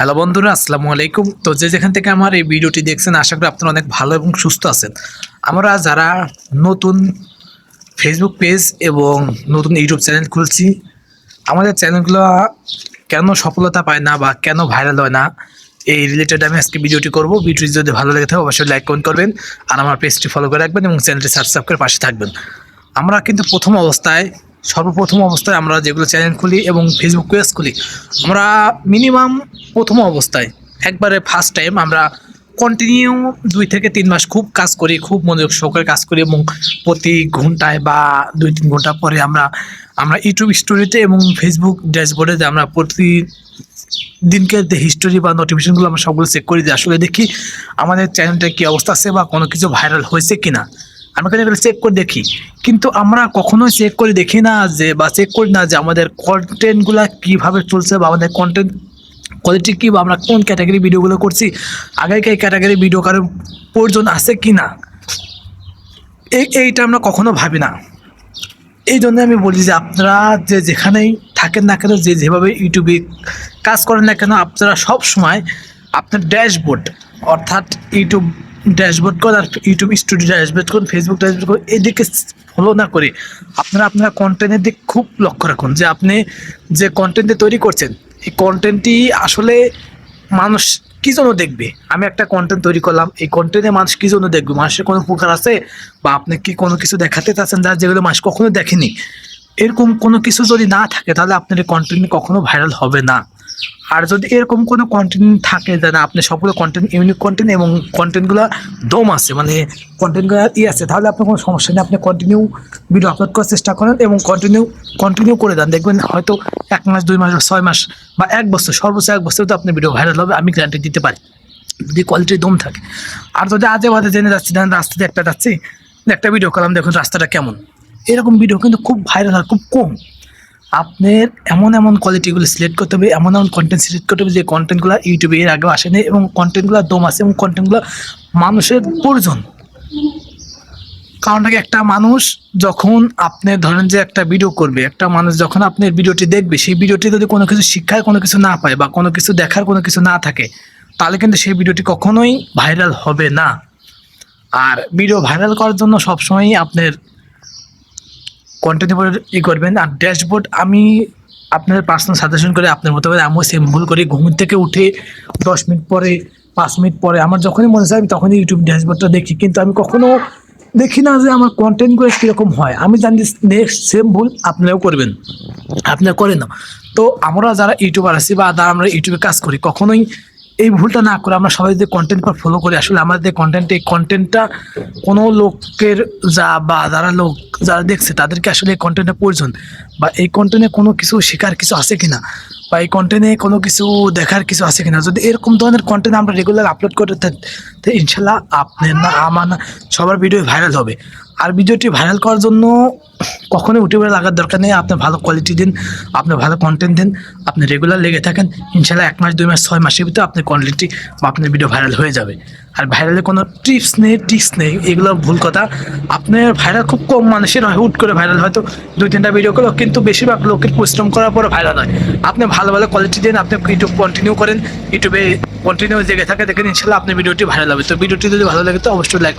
Hello বন্ধুরা, আসসালামু আলাইকুম। তো যে যেখান থেকে আমার এই ভিডিওটি দেখছেন, আশা করি আপনারা অনেক ভালো এবং সুস্থ আছেন। আমরা যারা নতুন ফেসবুক পেজ এবং নতুন ইউটিউব চ্যানেল খুলছি, আমাদের চ্যানেলগুলো কেন সফলতা পায় না বা কেন ভাইরাল হয় না, এই রিলেটেড আমি আজকে ভিডিওটি করব। ভিডিওটি যদি ভালো লেগে থাকে, অবশ্যই লাইক কমেন্ট করবেন আর আমার পেজটি ফলো করে রাখবেন এবং চ্যানেলটি সাবস্ক্রাইব করে পাশে থাকবেন। আমরা কিন্তু প্রথম অবস্থায় সর্বপ্রথম অবস্থায় আমরা যেগুলো চ্যানেল খুলি এবং ফেসবুক পেজ খুলি, আমরা মিনিমাম প্রথম অবস্থায় একবারে ফার্স্ট টাইম আমরা কন্টিনিউ দুই থেকে তিন মাস খুব কাজ করি, খুব মনোযোগ সহকারে কাজ করি এবং প্রতি ঘন্টায় বা দুই তিন ঘণ্টা পরে আমরা আমরা ইউটিউব স্টোরিতে এবং ফেসবুক ড্যাশবোর্ডে আমরা প্রতি দিনকে যে হিস্টোরি বা নোটিফিকেশনগুলো আমরা সবগুলো চেক করি যে আসলে দেখি আমাদের চ্যানেলটা কী অবস্থা আছে বা কোনো কিছু ভাইরাল হয়েছে কি না আমরা কিন্তু এগুলো চেক করে দেখি। কিন্তু আমরা কখনোই চেক করে দেখি না যে বা চেক করি না যে আমাদের কন্টেন্টগুলো কীভাবে চলছে বা আমাদের কন্টেন্ট কোয়ালিটি কী বা আমরা কোন ক্যাটাগরি ভিডিওগুলো করছি আগেকার ক্যাটাগরি ভিডিও কারোর প্রয়োজন আছে কি না? এই, এইটা আমরা কখনো ভাবি না। এই জন্য আমি বলি যে আপনারা যে যেখানেই থাকেন না কেন, যে যেভাবে ইউটিউবে কাজ করেন না কেন, আপনারা সব সময় আপনার ড্যাশবোর্ড অর্থাৎ ইউটিউব ড্যাশবোর্ড করুন আর ইউটিউব স্টুডিও ড্যাশবোর্ড করুন ফেসবুক ড্যাশবোর্ড করুন এদিকে ফলো না করে, আপনারা আপনার কন্টেন্টের দিক খুব লক্ষ্য রাখুন যে আপনি যে কন্টেন্টে তৈরি করছেন, এই কন্টেন্টটি আসলে মানুষ কী জন্য দেখবে? আমি একটা কন্টেন্ট তৈরি করলাম, এই কন্টেন্টে মানুষ কী জন্য দেখবে? মানুষের কোনো উপকার আছে? বা আপনি কি কোনো কিছু দেখাতে চাচ্ছেন যা যেগুলো মানুষ কখনো দেখেনি? এরকম কোনো কিছু যদি না থাকে, তাহলে আপনার এই কন্টেন্ট কখনো ভাইরাল হবে না। আর যদি এরকম কোনো কন্টেন্ট থাকে যে না, আপনি সবগুলো কন্টেন্ট ইউনিক কন্টেন্ট এবং কন্টেন্টগুলো দম আছে মানে কন্টেন্টগুলো ই আছে, তাহলে আপনার কোনো সমস্যা নেই। আপনি কন্টিনিউ ভিডিও আপলোড করার চেষ্টা করেন এবং কন্টিনিউ কন্টিনিউ করে দেন। দেখবেন হয়তো এক মাস, দুই মাস, ছয় মাস বা এক বছর, সর্বোচ্চ এক বছর তো আপনার ভিডিও ভাইরাল হবে, আমি গ্যারান্টি দিতে পারি। যদি কোয়ালিটি দম থাকে। আর যদি আজে বাজে জেনে যাচ্ছি ধরেন রাস্তাতে একটা যাচ্ছি, একটা ভিডিও করলাম, দেখুন রাস্তাটা কেমন। এরকম ভিডিও কিন্তু খুব ভাইরাল হয়, খুব কম। আপনার এমন এমন কোয়ালিটিগুলো সিলেক্ট করতে হবে, এমন এমন কন্টেন্ট সিলেক্ট করতে হবে যে কন্টেন্টগুলো ইউটিউবে এর আগেও আসেনি এবং কন্টেন্টগুলো দম আছে এবং কন্টেন্টগুলো মানুষের প্রয়োজন। কারণ একটা মানুষ যখন আপনি ধরেন যে একটা ভিডিও করবে, একটা মানুষ যখন আপনার ভিডিওটি দেখবে, সেই ভিডিওটি যদি কোনো কিছু শিক্ষার কোনো কিছু না পায় বা কোনো কিছু দেখার, কোনো কিছু না থাকে, তাহলে কিন্তু সেই ভিডিওটি কখনোই ভাইরাল হবে না। আর ভিডিও ভাইরাল করার জন্য সবসময়ই আপনার কন্টেন্ট ই করবেন। আর ড্যাশবোর্ড আমি আপনার পার্সোনাল সাজেশন করে আপনার মতো করে আমিও সেম ভুল করি। ঘুম থেকে উঠে দশ মিনিট পরে, পাঁচ মিনিট পরে, আমার যখনই মনে হয় আমি তখনই ইউটিউব ড্যাশবোর্ডটা দেখি। কিন্তু আমি কখনো দেখি না যে আমার কন্টেন্টগুলো কীরকম হয়। আমি জানি নেক্সট সেম ভুল আপনারাও করবেন। আপনারা করেন না। তো আমরা যারা ইউটিউবার আছি বা যারা আমরা ইউটিউবে কাজ করি, কখনোই এই ভুলটা না করে আমরা সবাই যদি কন্টেন্ট পর ফলো করি, আসলে আমাদের কন্টেন্ট এই কন্টেন্টটা কোনো লোকের যা বা যারা লোক, যারা দেখছে, তাদেরকে আসলে এই কন্টেন্টটা প্রয়োজন বা এই কন্টেন্টে কোনো কিছু শেখার কিছু আছে কিনা? বা এই কন্টেন্টে কোনো কিছু দেখার কিছু আছে কিনা? যদি এরকম ধরনের কন্টেন্ট আমরা রেগুলার আপলোড করে থাকি ইনশাল্লাহ আপনার না, আমার না, সবার ভিডিও ভাইরাল হবে। আর ভিডিওটি ভাইরাল করার জন্য কখনোই উঠে লাগার দরকার নেই। আপনি ভালো কোয়ালিটি দিন, আপনি ভালো কন্টেন্ট দিন, আপনি রেগুলার লেগে থাকেন, ইনশাল্লাহ এক মাস, দুই মাস, ছয় মাসের ভিতরে আপনার কোয়ালিটি বা আপনার ভিডিও ভাইরাল হয়ে যাবে। আর ভাইরালে কোনো টিপস নেই টিক্স নেই, এগুলো ভুল কথা। আপনার ভাইরাল খুব কম মানুষের হয়, হুট করে ভাইরাল হয়তো দুই তিনটা ভিডিও করল কিন্তু বেশিরভাগ লোকের পরিশ্রম করার পরে ভাইরাল হয়। আপনি ভালো ভালো কোয়ালিটি দেন, আপনি ইউটিউব কন্টিনিউ করেন ইউটিউবে কন্টিনিউ জেগে থাকে দেখেন ইনশাল্লাহ আপনার ভিডিওটি ভালো লাগবে। তো ভিডিওটি যদি ভালো লাগে, তো অবশ্যই লাইক